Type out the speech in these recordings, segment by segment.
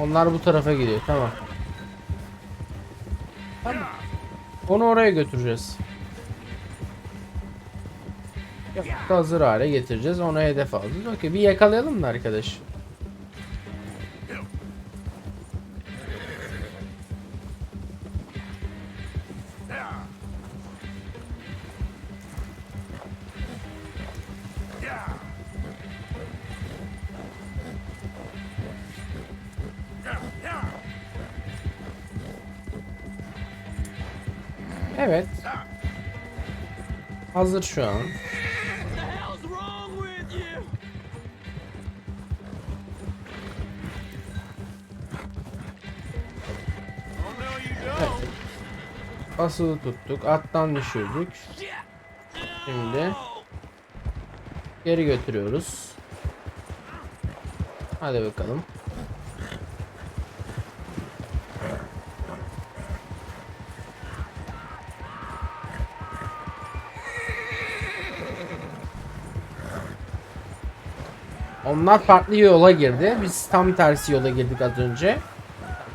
Onlar bu tarafa gidiyor. Tamam. Tamam. Onu oraya götüreceğiz. Hazır hale getireceğiz. Ona hedef alacağız. Okey bir yakalayalım da arkadaş. Hazır şu an. Evet. Tuttuk. Attan düşürdük. Şimdi geri götürüyoruz. Hadi bakalım. Onlar farklı yola girdi. Biz tam tersi yola girdik az önce.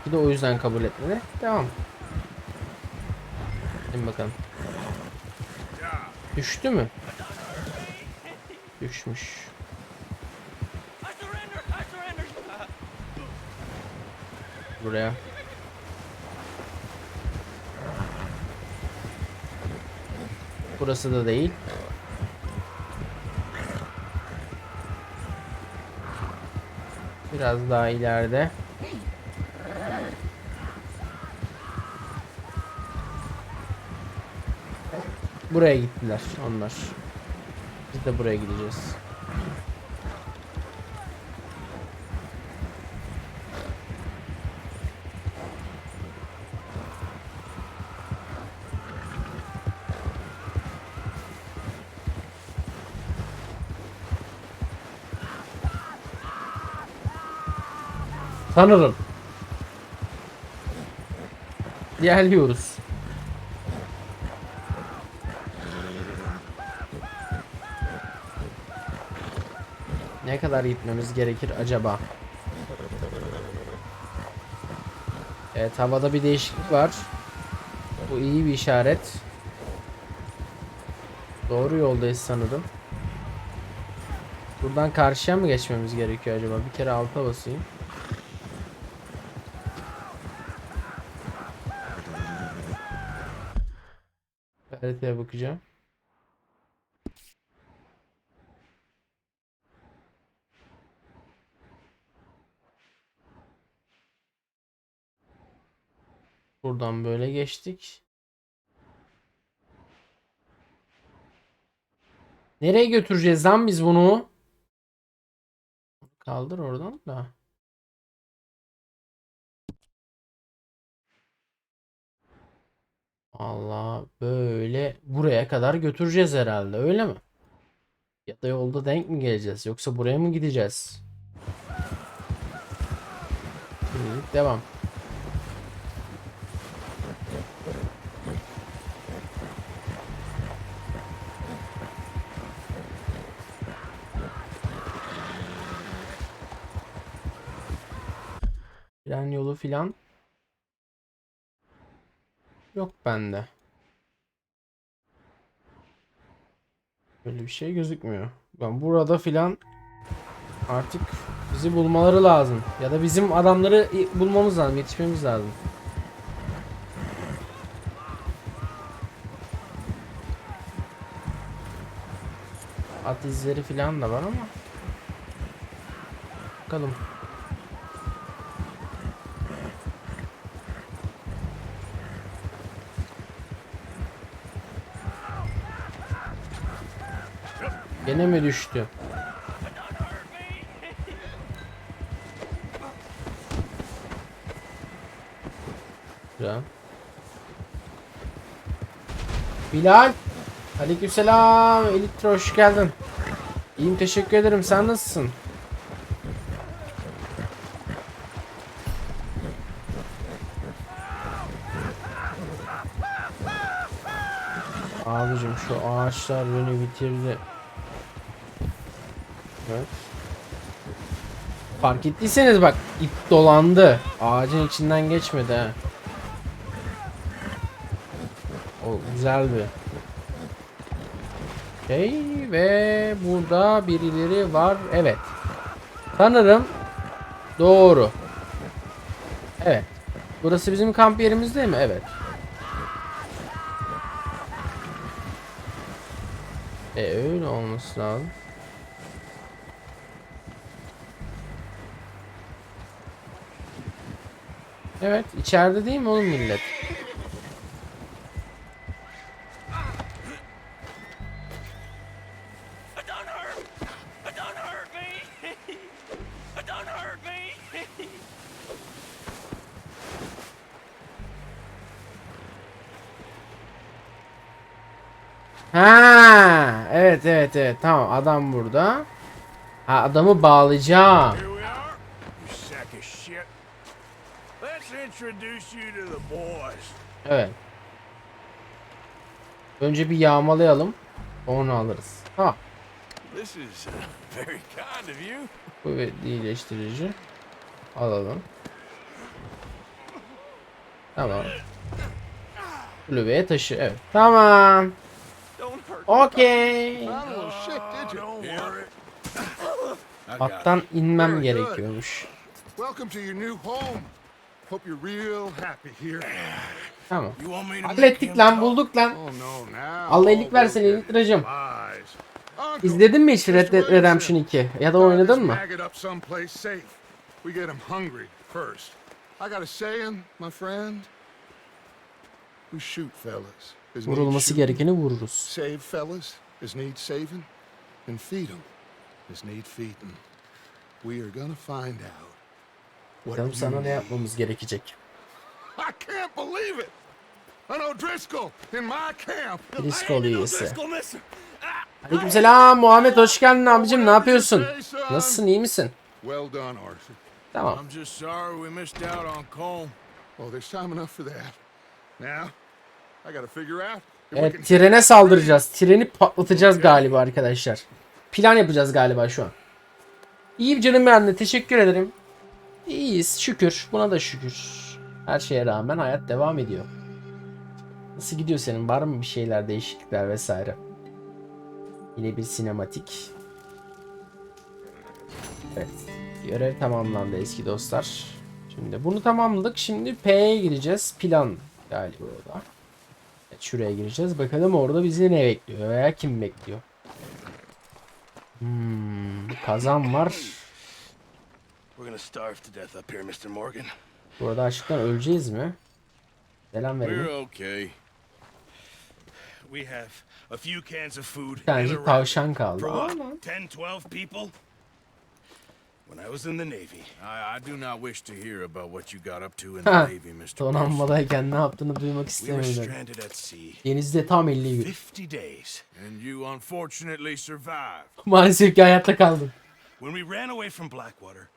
Bir de o yüzden kabul etmedi. Devam. Hadi bakalım. Düştü mü? Düşmüş. Buraya. Burası da değil. Biraz daha ileride. Buraya gittiler onlar. Biz de buraya gideceğiz. Sanırım. Geliyoruz. Ne kadar gitmemiz gerekir acaba? Evet havada bir değişiklik var. Bu iyi bir işaret. Doğru yoldayız sanırım. Buradan karşıya mı geçmemiz gerekiyor acaba? Bir kere alta basayım. Haritaya bakacağım. Buradan böyle geçtik. Nereye götüreceğiz lan biz bunu? Kaldır oradan da. Allah böyle buraya kadar götüreceğiz herhalde öyle mi? Ya da yolda denk mi geleceğiz yoksa buraya mı gideceğiz? Şimdilik devam. Tren yolu filan yok bende. Böyle bir şey gözükmüyor. Ben burada filan artık bizi bulmaları lazım. Ya da bizim adamları bulmamız lazım, yetişmemiz lazım. At izleri filan da var ama. Bakalım. Gene mi düştü? Güzel. Bilal. Aleykümselam. Elitra hoş geldin. İyiyim teşekkür ederim. Sen nasılsın? Abicim şu ağaçlar beni bitirdi. Fark ettiyseniz bak ip dolandı. Ağacın içinden geçmedi ha. O güzel bir. Şey ve burada birileri var. Evet. Sanırım doğru. Evet. Burası bizim kamp yerimiz değil mi? Evet. E öyle olması lazım. Evet, içeride değil mi oğlum millet? Ha, evet evet evet. Tamam adam burada. Ha adamı bağlayacağım. Here we are, you sack of shit. Let's introduce you to the boys. Evet. Önce bir yağmalayalım. Onu alırız. Ha, This is uh, very kind of you. kuvvet iyileştirici. Alalım. Tamam. Kulübeye taşı. Evet. Tamam. Okey. Oh Attan inmem gerekiyormuş. Welcome to your new home. Hope you're real happy here. Tamam. Hallettik lan bulduk lan. Allah iyilik versin iyilik Racım. İzledin mi hiç Red Dead Redemption 2? Ya da oynadın mı? Vurulması gerekeni vururuz. Save fellas as need saving, and feed them as need feeding. We are gonna find out. Bakalım sana ne yapmamız gerekecek. I can't believe it. Driscoll üyesi. Aleykümselam Muhammed hoş geldin abicim ne yapıyorsun? Nasılsın iyi misin? Well. Tamam. I'm just sorry we missed out on Colm. Oh, there's time enough for that. Now, I gotta figure out Evet trene saldıracağız. Treni patlatacağız galiba arkadaşlar. Plan yapacağız galiba şu an. İyiyim canım ben de teşekkür ederim. İyiyiz şükür. Buna da şükür. Her şeye rağmen hayat devam ediyor. Nasıl gidiyor senin? Var mı bir şeyler değişiklikler vesaire? Yine bir sinematik. Evet. Görev tamamlandı eski dostlar. Şimdi bunu tamamladık. Şimdi P'ye gireceğiz. Plan galiba orada. Evet, şuraya gireceğiz. Bakalım orada bizi ne bekliyor veya kim bekliyor. Hmm, kazan var. Burada açlıktan öleceğiz mi? Selam verelim. We have a few cans of food. Tavşan kaldı. For what? Aman. 10, 12 people? When I was in the Navy. I, I do not wish to hear about what you got up to in the Navy, Mr. Donanmadayken ne yaptığını duymak We were istemiyorum. stranded at sea. Denizde tam 50 gün. 50 days. And you unfortunately survived. Maalesef ki hayatta kaldım. When we ran away from Blackwater,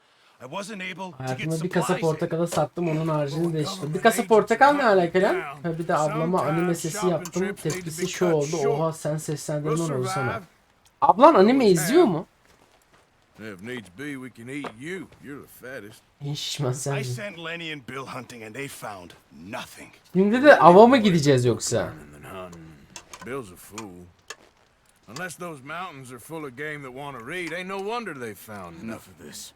I wasn't able to get Hayatımda bir kasa portakalı sattım onun haricini değiştirdim. Bir kasa portakal ne alaka lan? Ha, bir de ablama anime sesi yaptım. Tepkisi şu oldu. Oha sen onu oldu sana. Ablan anime izliyor mu? If needs be, we can eat you. You're the fattest. I sent Lenny and Bill hunting, and they found nothing. Şimdi de ava mı gideceğiz yoksa? Bill's a fool. Unless those mountains are full of game that want to read, ain't no wonder they found Enough nothing. of this.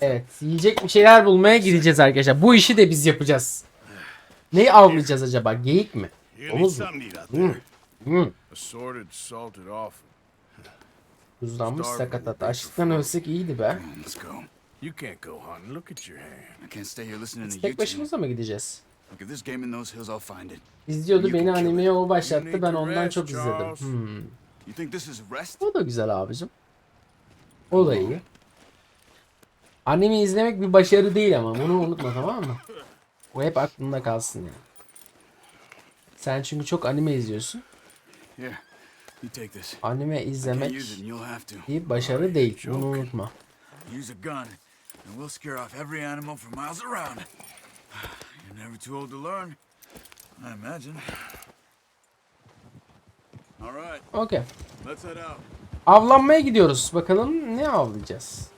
Evet yiyecek bir şeyler bulmaya gideceğiz arkadaşlar. Bu işi de biz yapacağız. Neyi avlayacağız acaba? Geyik mi? Domuz mu? something to eat out there. Hmm. Assorted, salted offal. Tuzlanmış sakatat. Açlıktan ölsek iyiydi be. You can't go hunting. Look at your hand. I can't stay here listening to you Tek başımıza mı gideceğiz? Look, if there's game in those hills, I'll find it. İzliyordu beni animeye o başlattı. Ben to ondan çok izledim. Hmm. You think this is rest? O da güzel abicim. O da iyi. Anime izlemek bir başarı değil ama bunu unutma tamam mı? O hep aklında kalsın yani. Sen çünkü çok anime izliyorsun. Anime izlemek bir başarı değil. Bunu unutma. Use a gun, and we'll scare off every animal for miles around. You're never too old to learn, I imagine. All right, Okey. let's head out. Avlanmaya gidiyoruz. Bakalım ne avlayacağız?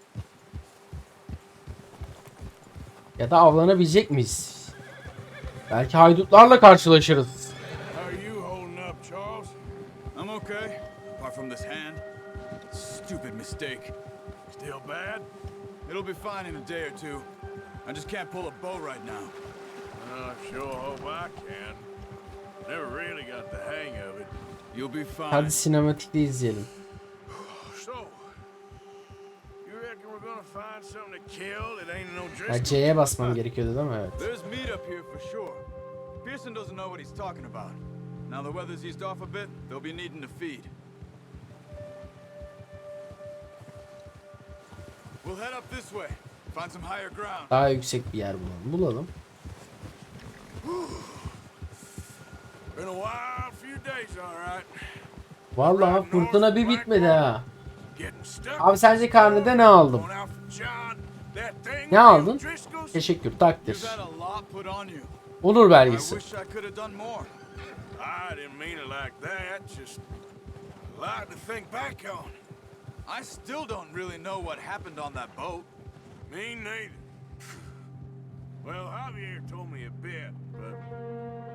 Ya da avlanabilecek miyiz? Belki haydutlarla karşılaşırız. It'll be fine in a day or two. I just can't pull a bow right now. I sure hope I can. Never really got the hang of it. You'll be fine. Hadi sinematikte izleyelim. Driscoll? C'ye basmam gerekiyordu değil mi? Evet. There's meat up here for sure. Pearson doesn't know what he's talking about. Now the weather's eased off a bit, they'll be needing to feed. We'll head up this way. Find some higher ground. Daha yüksek bir yer bulalım. Bulalım. Been a wild few days, all right. Vallahi fırtına bir bitmedi ha. Abi sence karnede ne aldım? Ne aldın? Teşekkür, takdir. Olur belgesi. I could have done more. I didn't mean it like that. Just a lot to think back on. I still don't really know what happened on that boat. Me neither. Well, Javier told me a bit, but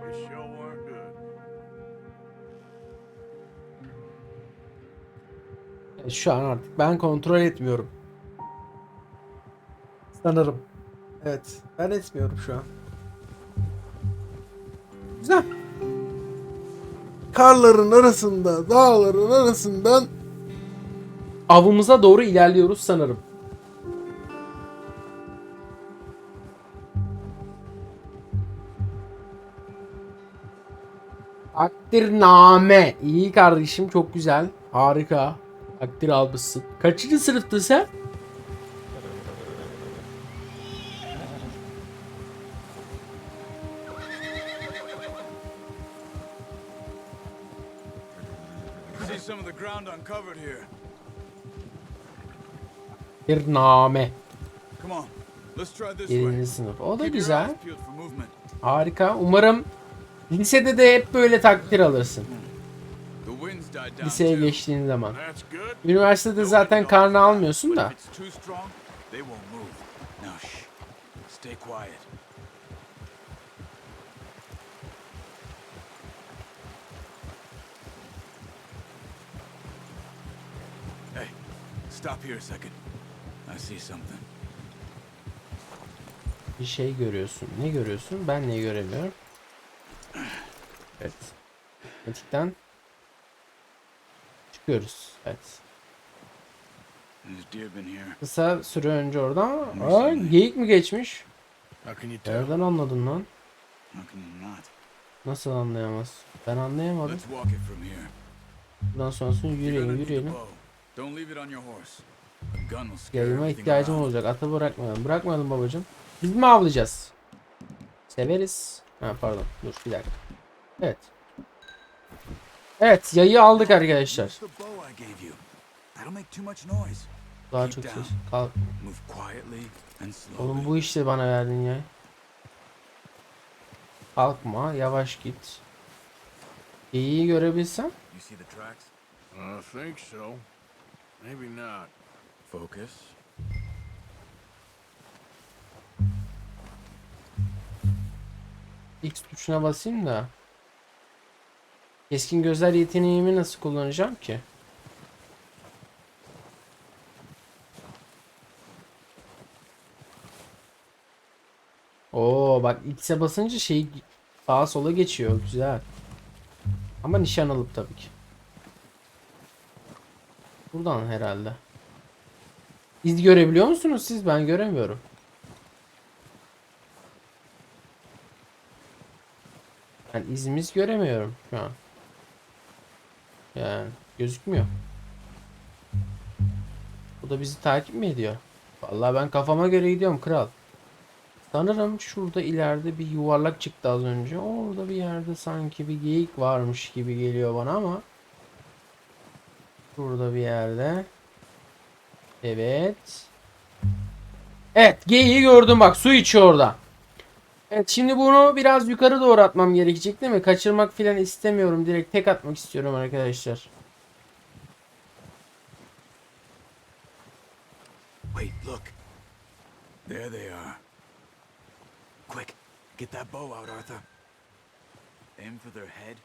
it sure weren't good. Şu an artık ben kontrol etmiyorum. Sanırım. Evet. Ben etmiyorum şu an. Güzel. Karların arasında, dağların arasından avımıza doğru ilerliyoruz sanırım. Takdirname. İyi kardeşim çok güzel. Harika. Takdir almışsın. Kaçıncı sınıftın sen? Some of the ground uncovered here. Takdirname. Come on, let's try this way. sınıf. O da Keep your güzel. eyes peeled for movement. Harika. Umarım lisede de hep böyle takdir alırsın. The winds died down Liseye too. geçtiğin zaman. That's good. Üniversitede zaten karnı almıyorsun da. If it's too strong, they won't move. Now shh. Stay quiet. Stop here a second. I see something. Bir şey görüyorsun. Ne görüyorsun? Ben ne göremiyorum? Evet. Matematikten çıkıyoruz. Evet. Kısa süre önce oradan. Aa, geyik mi geçmiş? Nereden anladın lan? Nasıl anlayamaz? Ben anlayamadım. Bundan sonrasını yürüyelim yürüyelim. Don't leave it on your horse. A gun will scare Yayıma everything ihtiyacım olacak. Atı bırakmayalım. Bırakmayalım babacım. Biz mi avlayacağız? Severiz. Ha pardon. Dur bir dakika. Evet. Evet yayı aldık arkadaşlar. Daha çok ses. Kalk. Move quietly and slowly. Oğlum bu işte bana verdin ya. Kalkma. Yavaş git. İyi görebilsem. You see the tracks? I think so. Maybe not. Focus. X tuşuna basayım da. Keskin gözler yeteneğimi nasıl kullanacağım ki? Oo bak X'e basınca şey sağa sola geçiyor. Güzel. Ama nişan alıp tabii ki. Buradan herhalde. İz görebiliyor musunuz siz? Ben göremiyorum. Ben izimiz göremiyorum şu an. Yani gözükmüyor. Bu da bizi takip mi ediyor? Vallahi ben kafama göre gidiyorum kral. Sanırım şurada ileride bir yuvarlak çıktı az önce. Orada bir yerde sanki bir geyik varmış gibi geliyor bana ama. Burada bir yerde. Evet. Evet geyiği gördüm bak su içiyor orada. Evet şimdi bunu biraz yukarı doğru atmam gerekecek değil mi? Kaçırmak filan istemiyorum. Direkt tek atmak istiyorum arkadaşlar. Wait, look. There they are. Quick, get that bow out, Arthur. Aim for their head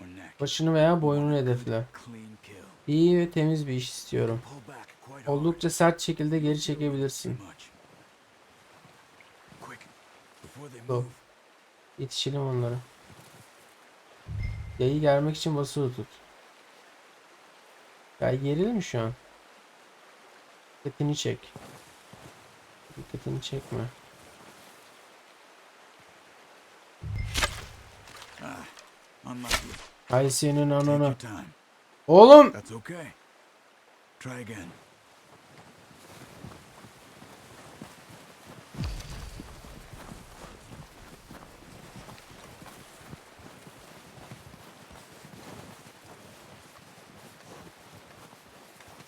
or neck. Başını veya boynunu hedefle. Clean kill. İyi ve temiz bir iş istiyorum. Oldukça sert şekilde geri çekebilirsin. Go. Yetişelim onlara. Yayı germek için basılı tut. Yay gerili mi şu an? Dikkatini çek. Dikkatini çekme. Unlucky. Ay senin time. Oğlum! That's okay. Try again.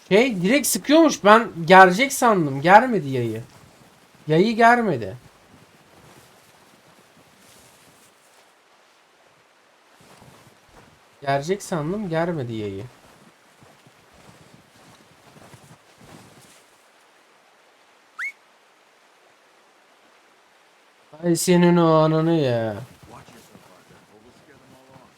Şey direkt sıkıyormuş. Ben gerecek sandım. Germedi yayı. Yayı germedi. Gerecek sandım. Germedi yayı. Ay senin o ananı ya. Watch yourself, Arthur, or we'll scare them all off.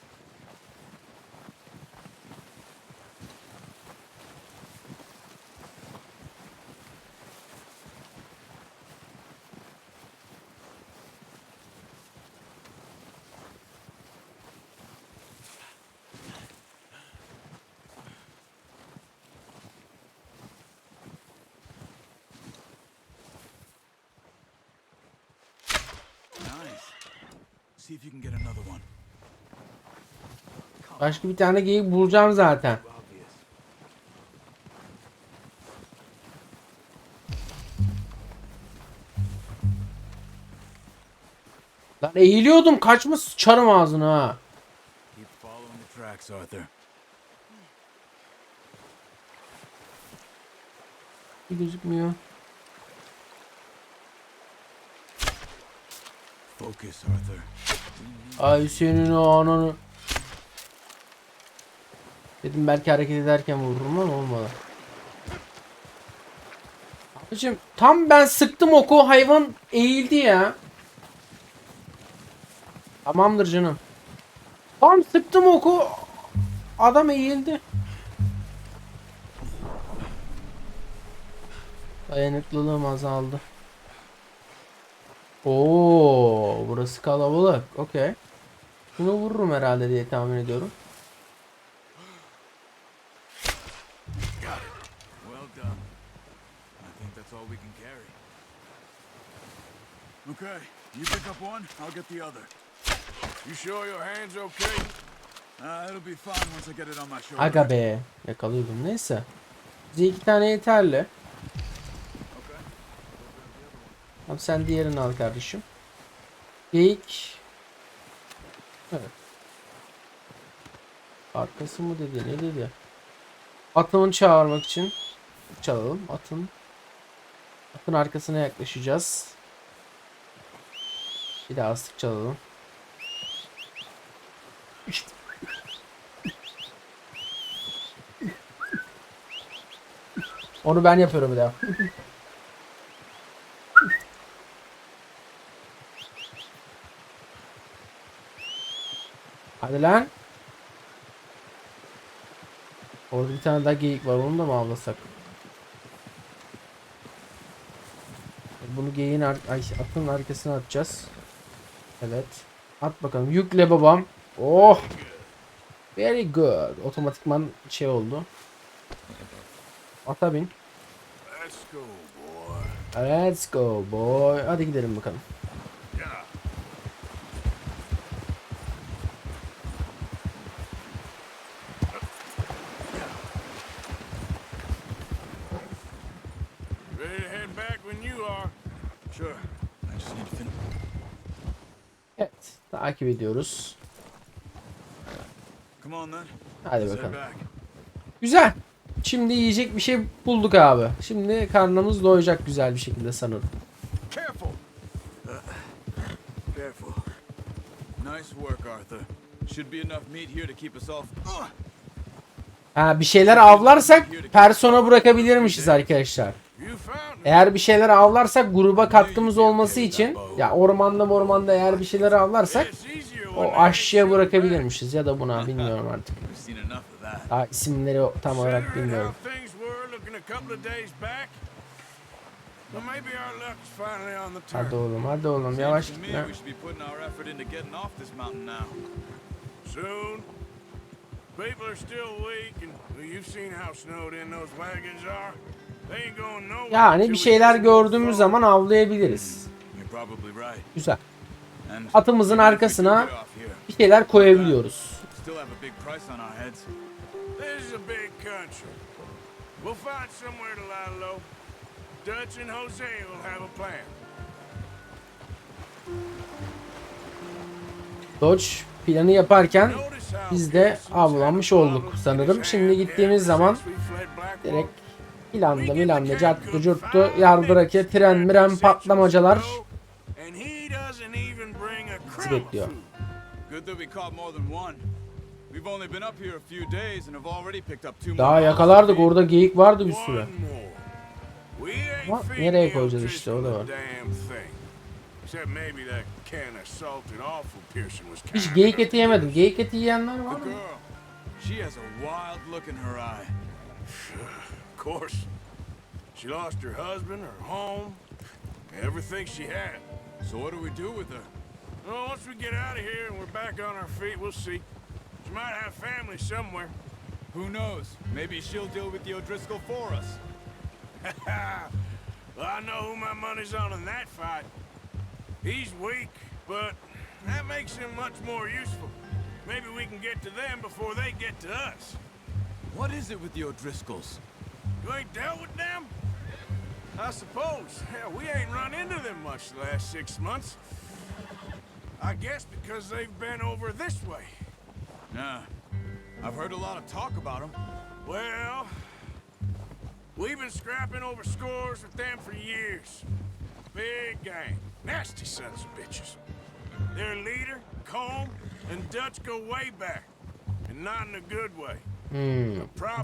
Nice. See if you can get another one. Başka bir tane geyik bulacağım zaten. Lan eğiliyordum kaçma sıçarım ağzına ha. Gözükmüyor. Ay senin o ananı. Dedim belki hareket ederken vururum ama olmadı. Abicim tam ben sıktım oku hayvan eğildi ya. Tamamdır canım. Tam sıktım oku adam eğildi. Dayanıklılığım azaldı. Oo, burası kalabalık. Okey. Şunu vururum herhalde diye tahmin ediyorum. Okay, you pick up one, I'll get the other. You sure your hand's okay? Uh, it'll be fine once I get it on my shoulder. Aga be. Yakalıyordum. Neyse. Bize iki tane yeterli. Okay. Tamam sen diğerini al kardeşim. Geyik. Evet. Arkası mı dedi ne dedi? Atımı çağırmak için çalalım. Atın. Atın arkasına yaklaşacağız. Bir daha sık çalalım. Onu ben yapıyorum bir daha. Hadi lan. Orada bir tane daha geyik var. Onu da mı avlasak? Bunu geyiğin atın arkasına atacağız. Evet. At bakalım. Yükle babam. Oh. Very good. Otomatikman şey oldu. Ata bin. Let's go, boy. Let's go boy. Hadi gidelim bakalım. Yeah. Ready to head back when you are. Sure. I just need to finish. Evet. Takip ediyoruz. Hadi bakalım. Güzel. Şimdi yiyecek bir şey bulduk abi. Şimdi karnımız doyacak güzel bir şekilde sanırım. Ha bir şeyler avlarsak persona bırakabilirmişiz arkadaşlar. Eğer bir şeyler avlarsak gruba katkımız olması için ya ormanda ormanda eğer bir şeyler avlarsak o aşçıya bırakabilirmişiz ya da buna bilmiyorum artık. Daha isimleri tam olarak bilmiyorum. Hadi oğlum hadi oğlum yavaş gitme. People are still weak, and you've seen how snowed in those wagons are. Yani bir şeyler gördüğümüz zaman avlayabiliriz. Güzel. Atımızın arkasına bir şeyler koyabiliyoruz. Dodge planı yaparken biz de avlanmış olduk sanırım. Şimdi gittiğimiz zaman direkt planda milanda carttı curttu yardıraki tren miren patlamacalar bizi bekliyor. Daha yakalardık orada geyik vardı bir sürü. Ama nereye koyacağız işte, o da var. Hiç geyik eti yemedim. Geyik eti yiyenler var mı? Course. She lost her husband, her home, everything she had. So what do we do with her? Well, once we get out of here and we're back on our feet, we'll see. She might have family somewhere. Who knows? Maybe she'll deal with the O'Driscoll for us. well, I know who my money's on in that fight. He's weak, but that makes him much more useful. Maybe we can get to them before they get to us. What is it with the O'Driscolls? You ain't dealt with them? I suppose. Hell, we ain't run into them much the last six months. I guess because they've been over this way. Nah. I've heard a lot of talk about them. Well, we've been scrapping over scores with them for years. Big gang. Nasty sons of bitches. Their leader, Combe, and Dutch go way back. And not in a good way. Hmm.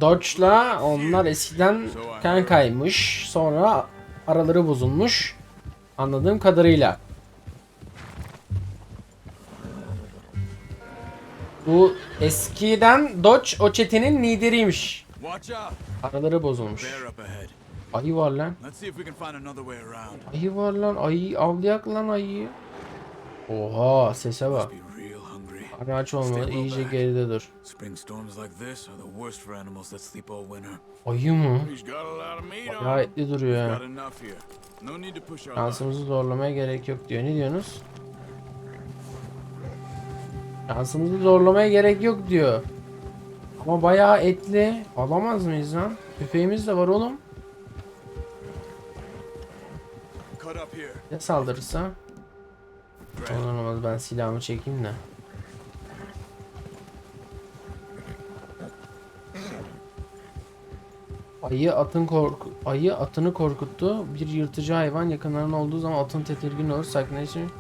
Dodge'la onlar eskiden kankaymış. Sonra araları bozulmuş. Anladığım kadarıyla. Bu eskiden Dodge o çetenin lideriymiş. Araları bozulmuş. Ayı var lan. Ayı var lan. Ayı avlayak lan ayıyı. Oha sese bak. Must be real hungry. Karnı aç olmalı. iyice geride dur. Spring storms like this are the worst for animals that sleep all winter. Ayı mı? He's got a lot of meat on Bayağı him. etli duruyor ya. Şansımızı zorlamaya gerek yok diyor. Ne diyorsunuz? Şansımızı zorlamaya gerek yok diyor. Ama bayağı etli. Alamaz mıyız lan? Tüfeğimiz de var oğlum. Ne saldırırsa? Olur olmaz ben silahımı çekeyim de. Ayı atın korku ayı atını korkuttu. Bir yırtıcı hayvan yakınlarına olduğu zaman atın tedirgin olur. Sakinleşin.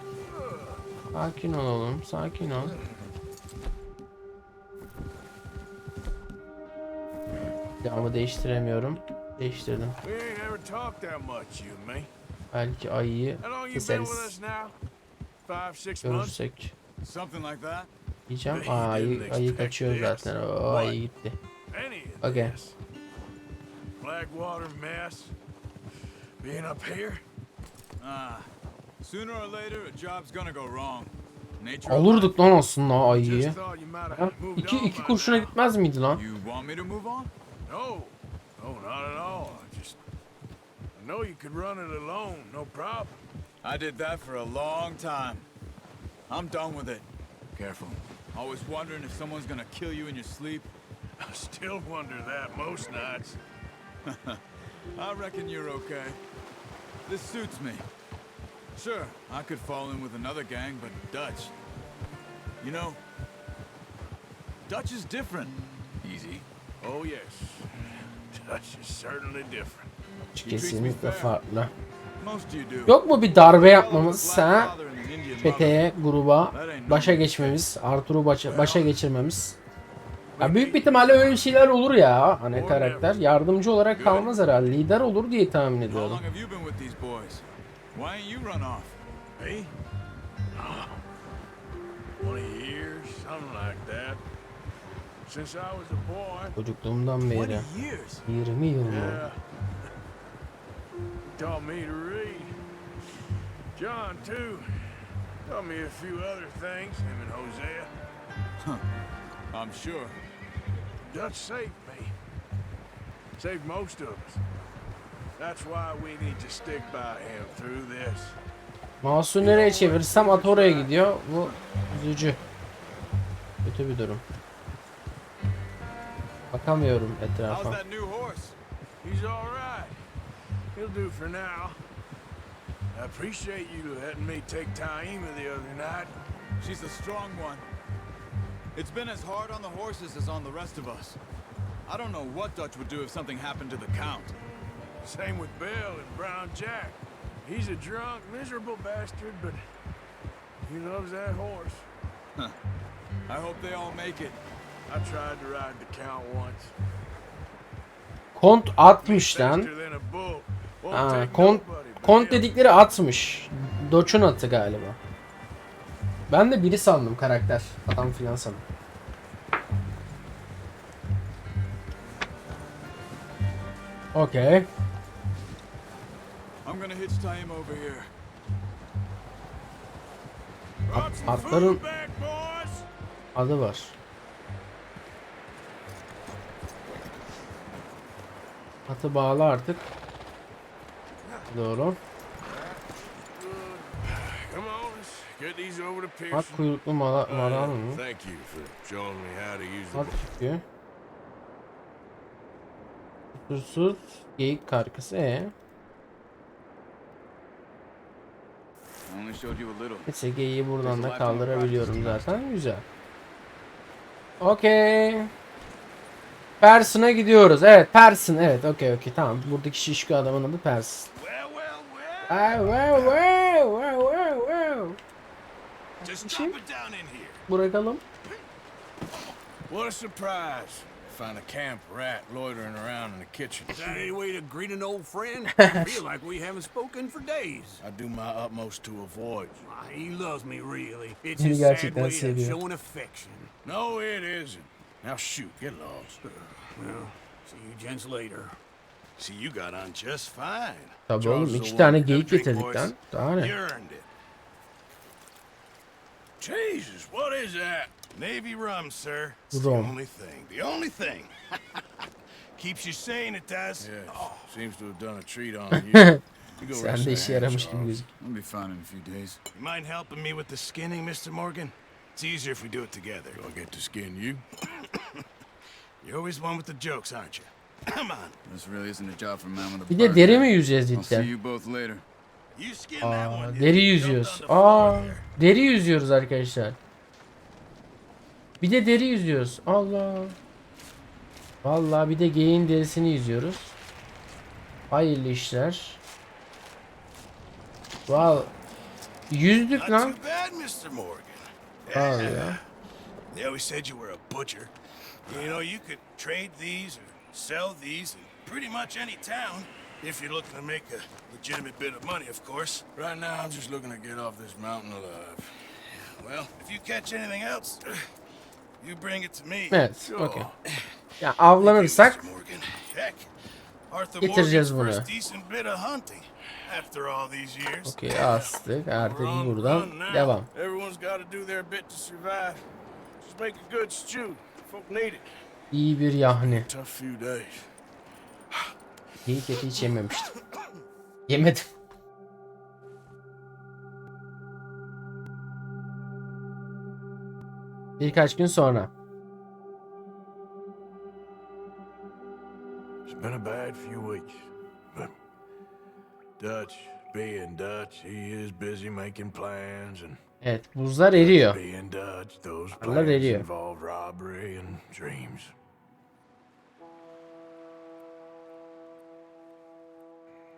Sakin ol oğlum. Sakin ol. Silahımı değiştiremiyorum. Değiştirdim. Belki ayıyı keseriz. Görürsek. Diyeceğim. Aa, ayı, ayı kaçıyor zaten. O ayı gitti. Okay. Blackwater mess. Being up here. Ah. Sooner or later, a job's gonna go wrong. Nature Alırdık lan aslında ayıyı. Ha? İki, iki kurşuna gitmez miydi lan? You want me to move on? No. No, not at all. I just... I know you could run it alone, no problem. I did that for a long time. I'm done with it. Careful. Always wondering if someone's gonna kill you in your sleep. I still wonder that most nights. I reckon you're okay. This suits me. Sure, I could fall in with another gang, but Dutch. You know, Dutch is different. Easy. Oh, yes. Dutch is certainly different. Kesinlikle farklı. Yok mu bir darbe yapmamız ha? Çeteye, gruba başa geçmemiz, Arthur'u başa, başa geçirmemiz. Ya büyük bir ihtimalle öyle şeyler olur ya. Hani karakter yardımcı olarak kalmaz herhalde. Lider olur diye tahmin ediyorum. long have you been with these boys? Why ain't you run off? Me? 20 years, something like that. Since I was a boy. Çocukluğumdan beri. years. 20 yıl mı? John, too. Taught me a few other things, him and Hosea. I'm sure. Dutch saved me. Saved most of us. That's why we need to stick by him through this. Mouse'u nereye çevirirsem at oraya gidiyor. Bu üzücü. Kötü bir durum. Bakamıyorum etrafa. He's all right. He'll do for now. I appreciate you letting me take Taima the other night. She's a strong one. It's been as hard on the horses as on the rest of us. I don't know what Dutch would do if something happened to the Count. Same with Bill and Brown Jack. He's a drunk, miserable bastard, but he loves that horse. I hope they all make it. I tried to ride the Count once. Kont atmış lan. Faster than a bull. Won't Aa, take kont, nobody but kont dedikleri atmış. Doç'un atı galiba. Ben de biri sandım karakter. Adam filan sandım. Okey. I'm gonna hitch Taim over here. Some atların-. Adı var. Atı bağlı artık. Doğru. Me how to use the At çıkıyor. Kusursuz geyik karkası. E. I only showed you a little. Neyse geyiği buradan da kaldırabiliyorum zaten. Güzel. Okey. Person'a gidiyoruz. Evet Person. Evet okey okey tamam. Buradaki şişko adamın adı Person. Well, well, well. Ay, wow, wow, wow, wow, wow. Şey- here. Bırakalım. What a surprise. Find a camp rat loitering around in the kitchen. Is that any way to greet an old friend? I feel like we haven't spoken for days. I do my utmost to avoid. Ah, He loves me, really. It's his sad way of showing affection. No, it isn't. Now shoot, get lost. Well, see you gents later. See, you got on just fine. Tabii oğlum iki tane geyik getirdik lan. Daha ne? You earned it. Jesus, what is that? Navy rum, sir. It's Rum. the only thing. The only thing. Keeps you sane, it does. Yeah, oh. seems to have done a treat on you. You go Sen rest de your işe hands yaramış gibi off. gözüküyor. I'll be fine in a few days. You mind helping me with the skinning, Mr. Morgan? It's easier if we do it together. Do I get to skin you? You're always one with the jokes, aren't you? Come on. This really isn't a job for a man with a Bir de bird deri man. mi yüzeceğiz I'll see you both later. Aa, deri yüzüyoruz. Aa, deri yüzüyoruz arkadaşlar. Bir de deri yüzüyoruz. Allah. Vallahi bir de geyin derisini yüzüyoruz. Hayırlı işler. Val. Yüzdük lan. Vallahi ya. They always said you were a butcher. You know, you could trade these or sell these in pretty much any town if you're looking to make a legitimate bit of money, of course. Right now, I'm just looking to get off this mountain alive. Well, if you catch anything else, you bring it to me. Evet, Sure. okey. Ya avlanırsak Getireceğiz bunu. okey astık. Artık buradan devam. İyi bir yahni. Geyik eti hiç yememiştim. Yemedim. Birkaç gün sonra. It's been a bad few weeks, but Dutch, being Dutch, he is busy making plans, and Evet buzlar eriyor. being Dutch,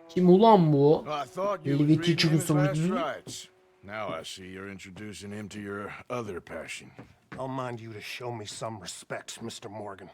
Chicken him his last Sandwich. rights. Now I see you're introducing him to your other passion, I'll mind you to show me some respect, Mr. Morgan.